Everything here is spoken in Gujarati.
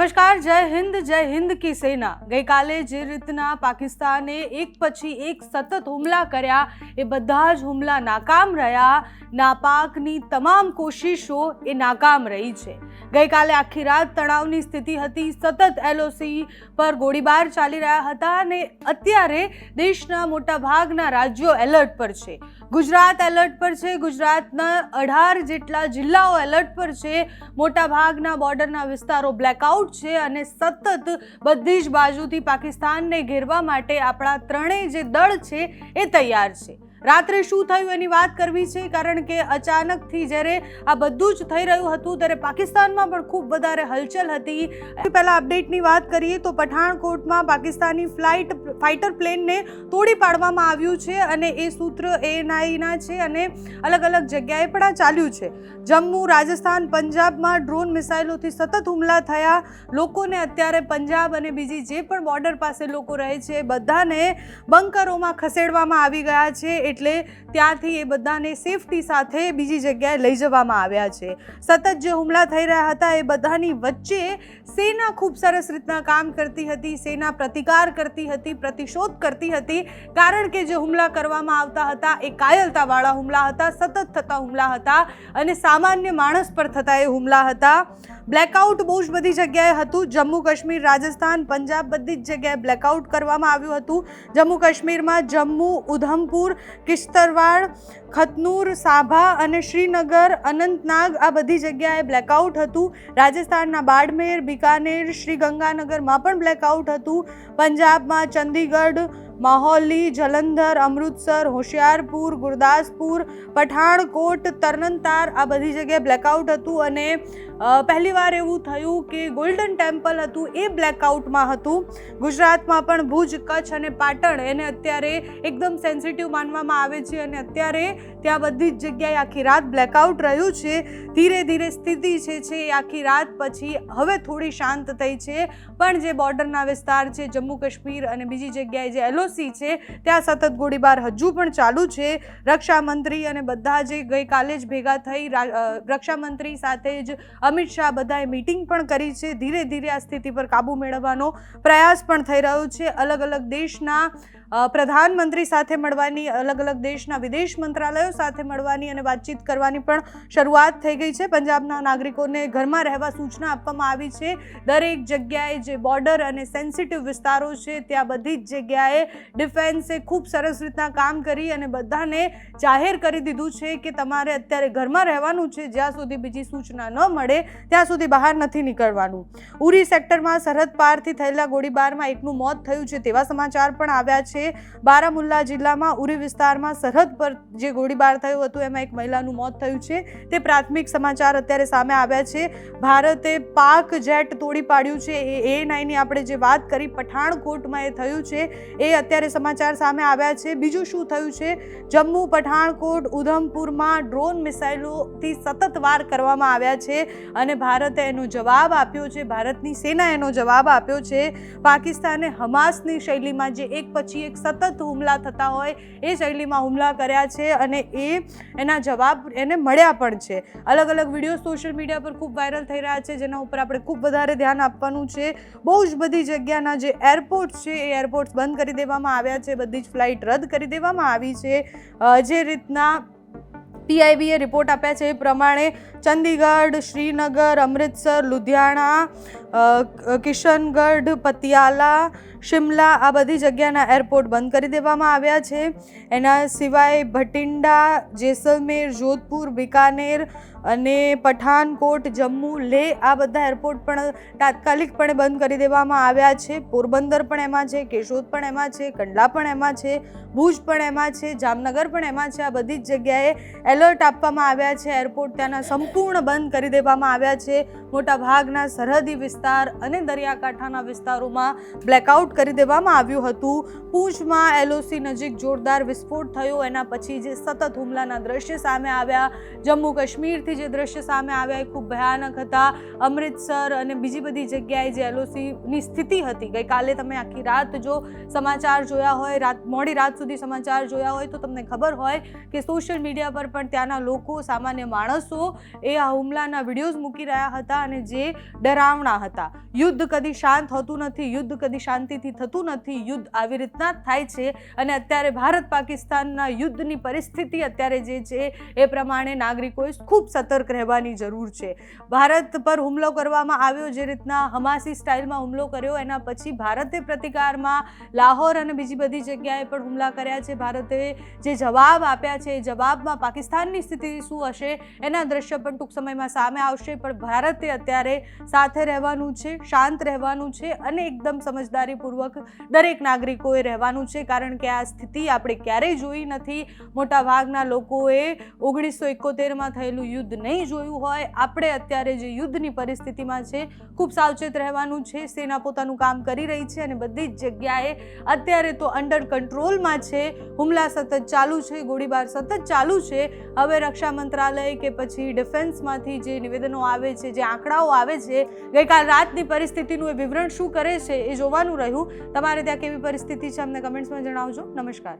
નમસ્કાર, જય હિન્દ જય હિન્દ કી સેના. ગઈકાલે જે રીતના પાકિસ્તાને એક પછી એક સતત હુમલા કર્યા, એ બધા જ હુમલા નાકામ રહ્યા. નાપાકની તમામ કોશિશો એ નાકામ રહી છે. ગઈકાલે આખી રાત તણાવની સ્થિતિ હતી. સતત એલઓસી પર ગોળીબાર ચાલી રહ્યા હતા અને અત્યારે દેશના મોટા ભાગના રાજ્યો એલર્ટ પર છે. ગુજરાત એલર્ટ પર છે. ગુજરાતના અઢાર જેટલા જિલ્લાઓ એલર્ટ પર છે. મોટા ભાગના બોર્ડરના વિસ્તારો બ્લેકઆઉટ છે અને સતત બધી જ બાજુથી પાકિસ્તાનને ઘેરવા માટે આપણા ત્રણેય જે દળ છે એ તૈયાર છે. રાત્રે શું થયું એની વાત કરવી છે? કારણ કે અચાનકથી જ્યારે આ બધું જ થઈ રહ્યું હતું, ત્યારે પાકિસ્તાનમાં પણ ખૂબ વધારે હલચલ હતી. પહેલાં અપડેટની વાત કરીએ તો પઠાણકોટમાં પાકિસ્તાની ફ્લાઇટ, ફાઇટર પ્લેનને તોડી પાડવામાં આવ્યું છે અને એ સૂત્ર એએનઆઈના છે અને અલગ અલગ જગ્યાએ પણ આ ચાલ્યું છે. જમ્મુ, રાજસ્થાન, પંજાબમાં ડ્રોન મિસાઇલોથી સતત હુમલા થયા. લોકોને અત્યારે પંજાબ અને બીજી જે પણ બોર્ડર પાસે લોકો રહે છે, બધાને બંકરોમાં ખસેડવામાં આવી ગયા છે. એટલે ત્યાંથી એ બધાને સેફટી સાથે બીજી જગ્યાએ લઈ જવામાં આવ્યા છે. સતત જે હુમલા થઈ રહ્યા હતા એ બધાની વચ્ચે સેના ખૂબ સરસ રીતના કામ કરતી હતી, સેના પ્રતિકાર કરતી હતી, પ્રતિશોધ કરતી હતી. કારણ કે જે હુમલા કરવામાં આવતા હતા એ કાયલતાવાળા હુમલા હતા, સતત થતા હુમલા હતા અને સામાન્ય માણસ પર થતા એ હુમલા હતા. બ્લેકઆઉટ બહુ જ બધી જગ્યાએ હતું. જમ્મુ કાશ્મીર, રાજસ્થાન, પંજાબ બધી જ જગ્યાએ બ્લેકઆઉટ કરવામાં આવ્યું હતું. જમ્મુ કાશ્મીરમાં જમ્મુ, ઉધમપુર કિશ્તરવાડ ખતનૂર, સાભા અને શ્રીનગર, અનંતનાગ આ બધી જગ્યાએ બ્લેકઆઉટ હતું. રાજસ્થાનના બાડમેર, બિકાનેર શ્રી ગંગાનગરમાં પણ બ્લેકઆઉટ હતું. પંજાબમાં ચંદીગઢ, માહોલી, જલંધર, અમૃતસર, હોશિયારપુર, ગુરદાસપુર, પઠાણકોટ, તરણતાર આ બધી જગ્યાએ બ્લેકઆઉટ હતું અને પહેલીવાર એવું થયું કે ગોલ્ડન ટેમ્પલ હતું એ બ્લેકઆઉટમાં હતું. ગુજરાતમાં પણ ભુજ કચ્છ અને પાટણ એને અત્યારે એકદમ સેન્સિટિવ માનવામાં આવે છે અને અત્યારે ત્યાં બધી જ જગ્યાએ આખી રાત બ્લેકઆઉટ રહ્યું છે. ધીરે ધીરે સ્થિતિ છે છે એ આખી રાત પછી હવે થોડી શાંત થઈ છે. પણ જે બોર્ડરના વિસ્તાર છે જમ્મુ કાશ્મીર અને બીજી જગ્યાએ જે એલઓસી છે ત્યાં સતત ગોળીબાર હજુ પણ ચાલુ છે. રક્ષામંત્રી અને બધા જે ગઈકાલે જ ભેગા થઈ રા- અ, રક્ષા મંત્રી સાથે જ અમિત શાહ બધાએ મીટિંગ પણ કરી છે. ધીરે ધીરે આ સ્થિતિ પર કાબૂ મેળવવાનો પ્રયાસ પણ થઈ રહ્યો છે. અલગ અલગ દેશના પ્રધાનમંત્રી સાથે મળવાની, અલગ અલગ દેશના વિદેશ મંત્રાલયો સાથે મળવાની અને વાતચીત કરવાની પણ શરૂઆત થઈ ગઈ છે. પંજાબના નાગરિકોને ઘરમાં રહેવા સૂચના આપવામાં આવી છે. દરેક જગ્યાએ જે બોર્ડર અને સેન્સિટિવ વિસ્તારો છે, ત્યાં બધી જ જગ્યાએ ડિફેન્સે ખૂબ સરસ રીતના કામ કરી અને બધાને જાહેર કરી દીધું છે કે તમારે અત્યારે ઘરમાં રહેવાનું છે, જ્યાં સુધી બીજી સૂચના ન મળે, ત્યાં સુધી બહાર નથી નીકળવાનું. ઉરી સેક્ટરમાં સરહદ પારથી થયેલા ગોળીબારમાં એકનું મોત થયું છે તેવા સમાચાર પણ આવ્યા છે. બારામુલ્લા જિલ્લામાં ઉરી વિસ્તારમાં સરહદ પર જે ગોળીબાર થયું હતું, એમાં એક મહિલાનું મોત થયું છે. તે પ્રાથમિક સમાચાર અત્યારે સામે આવ્યા છે. ભારતે પાક જેટ તોડી પાડ્યું છે. એ એ નાઇનની આપણે જે વાત કરી, પઠાણકોટમાં એ થયું છે. એ અત્યારે સમાચાર સામે આવ્યા છે. બીજું શું થયું છે? જમ્મુ પઠાણકોટ, ઉધમપુરમાં ડ્રોન મિસાઇલોથી સતત વાર કરવામાં આવ્યા છે અને ભારતે એનો જવાબ આપ્યો છે. ભારતની સેના એનો જવાબ આપ્યો છે. પાકિસ્તાને હમાસની શૈલીમાં જે એક પછી એક સતત હુમલા થતા હોય એ શૈલીમાં હુમલા કર્યા છે અને એ એના જવાબ એને મળ્યા પણ છે. અલગ અલગ વીડિયો સોશિયલ મીડિયા પર ખૂબ વાયરલ થઈ રહ્યા છે, જેના ઉપર આપણે ખૂબ વધારે ધ્યાન આપવાનું છે. બહુ જ બધી જગ્યાના જે એરપોર્ટ છે, એ એરપોર્ટ્સ બંધ કરી દેવામાં આવ્યા છે, બધી જ ફ્લાઇટ રદ કરી દેવામાં આવી છે. જે રીતના પીઆઈબીએ રિપોર્ટ આપ્યા છે, એ પ્રમાણે ચંદીગઢ, શ્રીનગર, અમૃતસર, લુધિયાણા કિશનગઢ, પતિયાલા, શિમલા આ બધી જગ્યાના એરપોર્ટ બંધ કરી દેવામાં આવ્યા છે. એના સિવાય ભટિંડા, જેસલમેર, જોધપુર, બિકાનેર અને પઠાનકોટ, જમ્મુ લેહ આ બધા એરપોર્ટ પણ તાત્કાલિકપણે બંધ કરી દેવામાં આવ્યા છે. પોરબંદર પણ એમાં છે, કેશોદ પણ એમાં છે, કંડલા પણ એમાં છે, ભુજ પણ એમાં છે, જામનગર પણ એમાં છે. આ બધી જ જગ્યાએ એલર્ટ આપવામાં આવ્યા છે. એરપોર્ટ ત્યાંના સંપૂર્ણ બંધ કરી દેવામાં આવ્યા છે. મોટા ભાગના સરહદી વિસ્તાર અને દરિયાકાંઠાના વિસ્તારોમાં બ્લેકઆઉટ કરી દેવામાં આવ્યું હતું. પૂંછમાં એલઓસી નજીક જોરદાર વિસ્ફોટ થયો. એના પછી જે સતત હુમલાના દ્રશ્ય સામે આવ્યા. જમ્મુ કાશ્મીરથી જે દ્રશ્ય સામે આવ્યા એ ખૂબ ભયાનક હતા. અમૃતસર અને બીજી બધી જગ્યાએ જે એલઓસીની સ્થિતિ હતી. ગઈકાલે તમે આખી રાત જો સમાચાર જોયા હોય, રાત મોડી રાત સુધી સમાચાર જોયા હોય તો તમને ખબર હોય કે સોશિયલ મીડિયા પર પણ ત્યાંના લોકો, સામાન્ય માણસો એ આ હુમલાના વિડીયોઝ મૂકી રહ્યા હતા. હતા અને જે ડરાવણા હતા. યુદ્ધ કદી શાંત હોતું નથી, યુદ્ધ કદી શાંતિથી થતું નથી, યુદ્ધ આવી રીતના થાય છે અને અત્યારે ભારત પાકિસ્તાનના યુદ્ધની પરિસ્થિતિ અત્યારે જે છે એ પ્રમાણે નાગરિકોએ ખૂબ સતર્ક રહેવાની જરૂર છે. ભારત પર હુમલો કરવામાં આવ્યો, જે રીતના હમાસી સ્ટાઇલમાં હુમલો કર્યો, એના પછી ભારતે પ્રતિકારમાં લાહોર અને બીજી બધી જગ્યાએ પણ હુમલા કર્યા છે. ભારતે જે જવાબ આપ્યા છે, એ જવાબમાં પાકિસ્તાનની સ્થિતિ શું હશે એના દ્રશ્ય પણ ટૂંક સમયમાં સામે આવશે. પણ ભારતે અત્યારે સાથે રહેવાનું છે, શાંત રહેવાનું છે અને એકદમ સમજદારીપૂર્વક દરેક નાગરિકોએ રહેવાનું છે. કારણ કે આ સ્થિતિ આપણે ક્યારેય જોઈ નથી. મોટા ભાગના લોકોએ ઓગણીસો એકોતેરમાં થયેલું યુદ્ધ નહીં જોયું હોય. આપણે અત્યારે જે યુદ્ધની પરિસ્થિતિમાં છે, ખૂબ સાવચેત રહેવાનું છે. સેના પોતાનું કામ કરી રહી છે અને બધી જ જગ્યાએ અત્યારે તો અંડર કંટ્રોલમાં છે. હુમલા સતત ચાલુ છે, ગોળીબાર સતત ચાલુ છે. હવે રક્ષા મંત્રાલય કે પછી ડિફેન્સમાંથી જે નિવેદનો આવે છે, જે આંકડાઓ આવે છે. ગઈકાલ રાતની પરિસ્થિતિનું એ વિવરણ શું કરે છે એ જોવાનું રહ્યું. તમારે ત્યાં કેવી પરિસ્થિતિ છે અમને કમેન્ટ્સમાં જણાવજો. નમસ્કાર.